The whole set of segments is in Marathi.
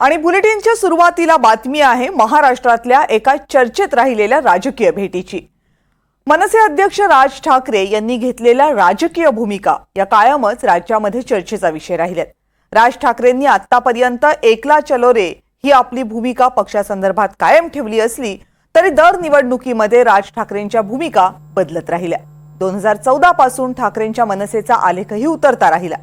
आणि बुलेटिनच्या सुरुवातीला बातमी आहे महाराष्ट्रातल्या एका चर्चेत राहिलेल्या राजकीय भेटीची. मनसे अध्यक्ष राज ठाकरे यांनी घेतलेल्या राजकीय भूमिका या कायमच राज्यामध्ये चर्चेचा विषय राहिल्यात राज ठाकरेंनी आतापर्यंत एकला चलो रे ही आपली भूमिका पक्षासंदर्भात कायम ठेवली असली तरी दर निवडणुकीमध्ये राज ठाकरेंच्या भूमिका बदलत राहिल्या. दोन हजार चौदा पासून ठाकरेंच्या मनसेचा आलेखही उतरता राहिला.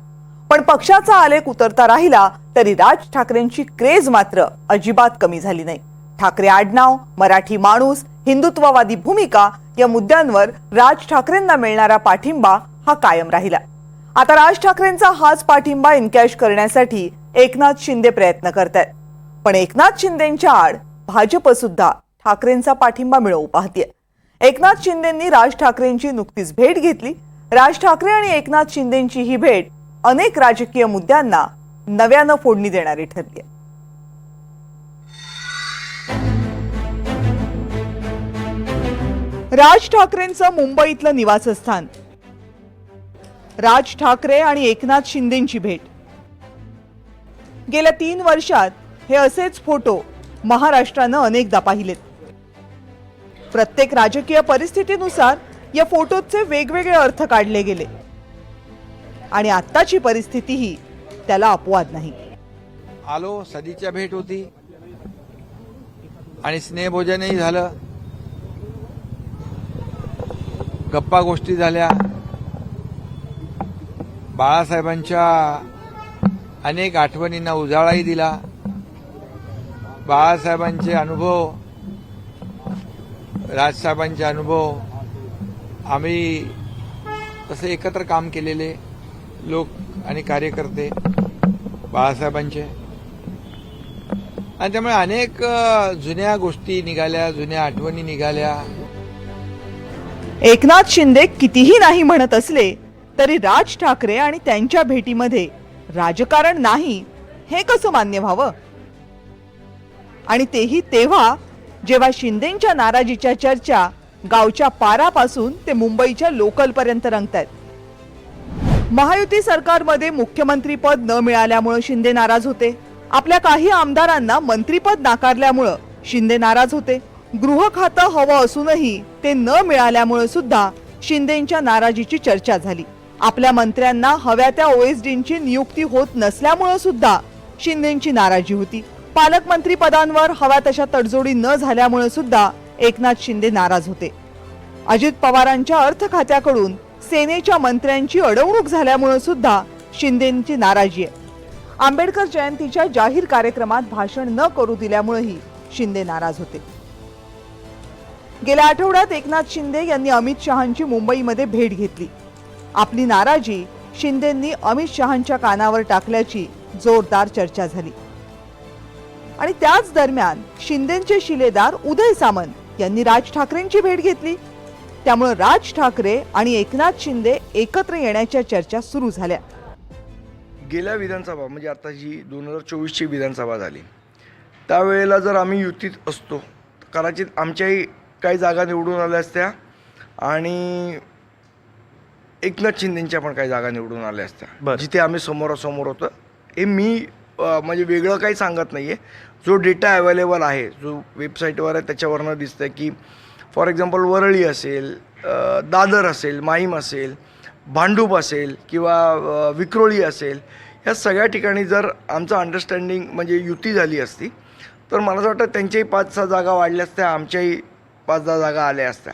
पण पक्षाचा आलेख उतरता राहिला तरी राज ठाकरेंची क्रेज मात्र अजिबात कमी झाली नाही. ठाकरे आडनाव मराठी माणूस हिंदुत्ववादी भूमिका या मुद्द्यांवर राज ठाकरेंना मिळणारा पाठिंबा हा कायम राहिला. आता राज ठाकरेंचा हाच पाठिंबा इनकॅश करण्यासाठी एकनाथ शिंदे प्रयत्न करतायत. पण एकनाथ शिंदेच्या आड भाजप सुद्धा ठाकरेंचा पाठिंबा मिळवू पाहते एकनाथ शिंदेंनी राज ठाकरेंची नुकतीच भेट घेतली. राज ठाकरे आणि एकनाथ शिंदेची ही भेट अनेक राजकीय मुद्द्यांना नव्यानं फोडणी देणारी ठरली आहे राज ठाकरेंचं मुंबईतलं निवासस्थान. राज ठाकरे आणि एकनाथ शिंदेची भेट. गेल्या तीन वर्षात हे असेच फोटो महाराष्ट्रानं अनेकदा पाहिलेत. प्रत्येक राजकीय परिस्थितीनुसार या फोटोचे वेगवेगळे अर्थ काढले गेले. आणि आत्ताची परिस्थितीही त्याला अपवाद नाही. आलो सदीच्या भेट होती. आणि स्नेहभोजनही झालं. गप्पा गोष्टी झाल्या. बाळासाहेबांच्या अनेक आठवणींना उजाळाही दिला. बाळासाहेबांचे अनुभव राजसाहेबांचे अनुभव आम्ही तसे एकत्र काम केलेले. लोक आणि कार्यकर्ते बाळासाहेबांचे. आणि त्यामुळे अनेक जुन्या गोष्टी निघाल्या जुन्या आठवणी निघाल्या. एकनाथ शिंदे कितीही नाही म्हणत असले तरी राज ठाकरे आणि त्यांच्या भेटीमध्ये राजकारण नाही हे कसं मान्य व्हावं? आणि तेही तेव्हा जेव्हा शिंदेच्या नाराजीच्या चर्चा गावच्या पारापासून ते मुंबईच्या लोकलपर्यंत रंगतायत महायुती सरकारमध्ये मुख्यमंत्रीपद न मिळाल्यामुळे शिंदे नाराज होते. आपल्या काही आमदारांना मंत्रीपद नाकारल्यामुळं शिंदे नाराज होते. गृह खातं हवं असूनही ते न मिळाल्यामुळे सुद्धा शिंदेच्या नाराजीची चर्चा झाली. आपल्या मंत्र्यांना हव्या त्या ओएसडींची नियुक्ती होत नसल्यामुळे सुद्धा शिंदेची नाराजी होती. पालकमंत्री पदांवर हव्या तशा तडजोडी न झाल्यामुळे सुद्धा एकनाथ शिंदे नाराज होते. अजित पवारांच्या अर्थ खात्याकडून सेनेच्या मंत्र्यांची अडवणूक झाल्यामुळे सुद्धा शिंदेची नाराजी आहे. आंबेडकर जयंतीच्या जाहीर कार्यक्रमात भाषण न करू दिल्यामुळेही शिंदे नाराज होते. गेल्या आठवड्यात एकनाथ शिंदे यांनी अमित शहांची मुंबईमध्ये भेट घेतली. आपली नाराजी शिंदेंनी अमित शहांच्या कानावर टाकल्याची जोरदार चर्चा झाली. आणि त्याच दरम्यान शिंदेचे शिलेदार उदय सामंत यांनी राज ठाकरेंची भेट घेतली. त्यामुळे राज ठाकरे आणि एकनाथ शिंदे एकत्र येण्याच्या चर्चा सुरू झाल्या. गेल्या विधानसभा म्हणजे आता जी दोन हजार चोवीसची विधानसभा झाली त्यावेळेला जर आम्ही युतीत असतो कदाचित आमच्याही काही जागा निवडून आल्या असत्या आणि एकनाथ शिंदेच्या पण काही जागा निवडून आल्या असत्या. जिथे आम्ही समोरासमोर होतो. हे मी म्हणजे वेगळं काही सांगत नाही आहे जो डेटा अवेलेबल आहे जो वेबसाईटवर आहे त्याच्यावरनं दिसतं की फॉर एक्झाम्पल वरळी असेल दादर असेल माहीम असेल भांडूप असेल किंवा विक्रोळी असेल या सगळ्या ठिकाणी जर आमचं अंडरस्टँडिंग म्हणजे युती झाली असती तर मला असं वाटतं त्यांच्याही पाच सहा जागा वाढल्या असत्या आमच्याही पाच दहा जागा आल्या असत्या.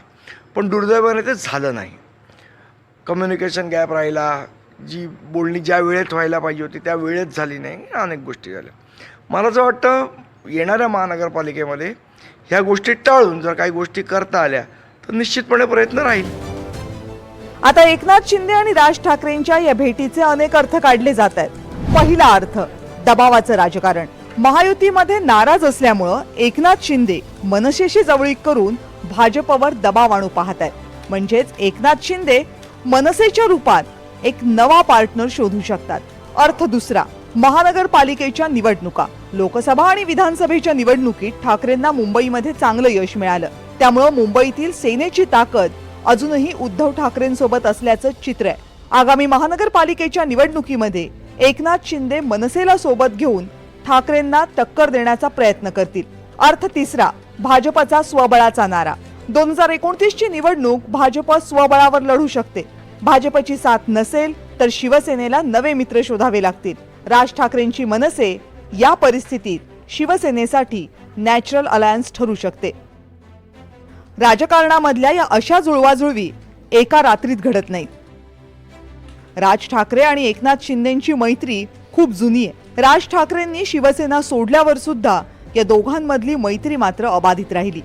पण दुर्दैवाने ते झालं नाही. कम्युनिकेशन गॅप राहिला जी बोलणी ज्या वेळेत व्हायला पाहिजे होती त्या वेळेत झाली नाही अनेक गोष्टी झाल्या. मला असं वाटतं येणाऱ्या महानगरपालिकेमध्ये ह्या गोष्टी टाळून जर काही गोष्टी करता आल्या तर निश्चितपणे प्रयत्न राहील. आता एकनाथ शिंदे आणि राज ठाकरेंच्या या भेटीचे अनेक अर्थ काढले जात आहेत. पहिला अर्थ दबावाचं राजकारण. महायुतीमध्ये नाराज असल्यामुळं एकनाथ शिंदे मनसेशी जवळीक करून भाजपवर दबाव आणू पाहत आहेत. म्हणजेच एकनाथ शिंदे मनसेच्या रूपात एक नवा पार्टनर शोधू शकतात. अर्थ दुसरा महानगरपालिकेच्या निवडणुका. लोकसभा आणि विधानसभेच्या निवडणुकीत ठाकरेंना मुंबईमध्ये चांगलं यश मिळालं. त्यामुळं मुंबईतील सेनेची ताकद अजूनही उद्धव ठाकरेंसोबत असल्याचं चित्र आहे. आगामी महानगरपालिकेच्या निवडणुकीमध्ये एकनाथ शिंदे मनसेला सोबत घेऊन ठाकरेंना टक्कर देण्याचा प्रयत्न करतील. अर्थ तिसरा भाजपचा स्वबळाचा नारा. दोन हजार एकोणतीस ची निवडणूक भाजप स्वबळावर लढू शकते. भाजपची साथ नसेल तर शिवसेनेला नवे मित्र शोधावे लागतील. राज ठाकरेंची मनसे या परिस्थितीत शिवसेनेसाठी नॅचरल अलायन्स ठरू शकते. राजकारणामधल्या या अशा जुळवाजुळवी एका रात्रीत घडत नाहीत राज ठाकरे आणि एकनाथ शिंदेची मैत्री खूप जुनी आहे. राज ठाकरेंनी शिवसेना सोडल्यावर सुद्धा या दोघांमधली मैत्री मात्र अबाधित राहिली.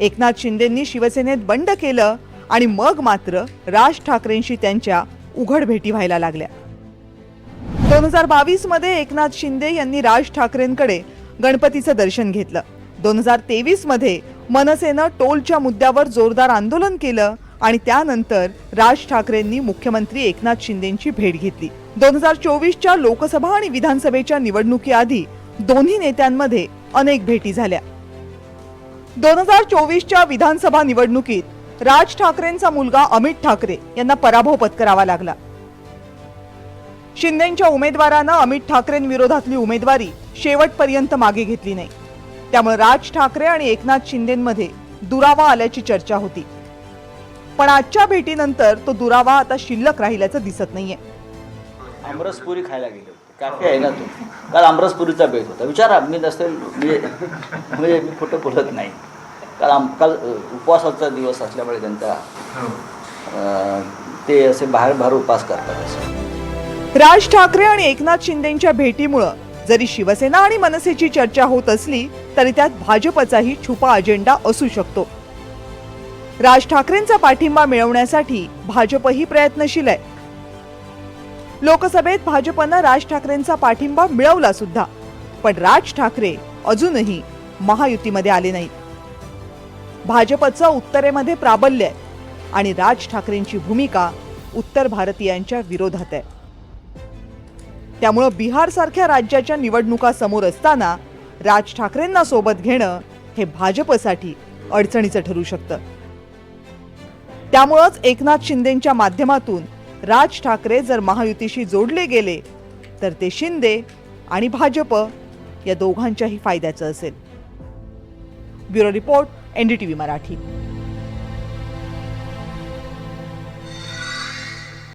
एकनाथ शिंदेंनी शिवसेनेत बंड केलं आणि मग मात्र राज ठाकरेंशी त्यांच्या उघड भेटी व्हायला लागल्या. दोन हजार बावीसमध्ये एकनाथ शिंदे यांनी राज ठाकरेंकडे गणपतीचं दर्शन घेतलं. दोन हजार तेवीसमध्ये मनसेनं टोलच्या मुद्द्यावर जोरदार आंदोलन केलं आणि त्यानंतर राज ठाकरेंनी मुख्यमंत्री एकनाथ शिंदेची भेट घेतली. दोन हजार चोवीसच्या लोकसभा आणि विधानसभेच्या निवडणुकीआधी दोन्ही नेत्यांमध्ये अनेक भेटी झाल्या. दोन हजार चोवीसच्या विधानसभा निवडणुकीत राज ठाकरेंचा मुलगा अमित ठाकरे यांना पराभव पत्करावा लागला. शिंदेच्या उमेदवारानं अमित ठाकरेंविरोधातली उमेदवारी शेवटपर्यंत मागे घेतली नाही. त्यामुळे राज ठाकरे आणि एकनाथ शिंदेमध्ये दुरावा आल्याची चर्चा होती. पण आजच्या भेटीनंतर तो दुरावा आता शिल्लक राहिल्याचं दिसत नाहीये. आमरसपुरी खायला गेले होते. कॅफे आहे ना तो? काल आमरसपुरीचा बेत होता. विचारा मी नसेल मी म्हणजे मी खोटं बोलत नाही. काल आम काल उपवासाचा दिवस असल्यामुळे त्यांचा अ, ते असे बाहेर बाहेर उपवास करतात असे. राज ठाकरे आणि एकनाथ शिंदेच्या भेटीमुळं जरी शिवसेना आणि मनसेची चर्चा होत असली तरी त्यात भाजपचाही छुपा अजेंडा असू शकतो. राज ठाकरेंचा पाठिंबा मिळवण्यासाठी भाजपही प्रयत्नशील आहे. लोकसभेत भाजपनं राज ठाकरेंचा पाठिंबा मिळवला सुद्धा पण राज ठाकरे अजूनही महायुतीमध्ये आले नाहीत. भाजपचं उत्तरेमध्ये प्राबल्य आहे आणि राज ठाकरेंची भूमिका उत्तर भारतीयांच्या विरोधात आहे. त्यामुळं बिहारसारख्या राज्याच्या निवडणुका समोर असताना राज ठाकरेंना सोबत घेणं हे भाजपसाठी अडचणीचं ठरू शकतं. त्यामुळंच एकनाथ शिंदेच्या माध्यमातून राज ठाकरे जर महायुतीशी जोडले गेले तर ते शिंदे आणि भाजप या दोघांच्याही फायद्याचं असेल. Bureau report NDTV Marathi.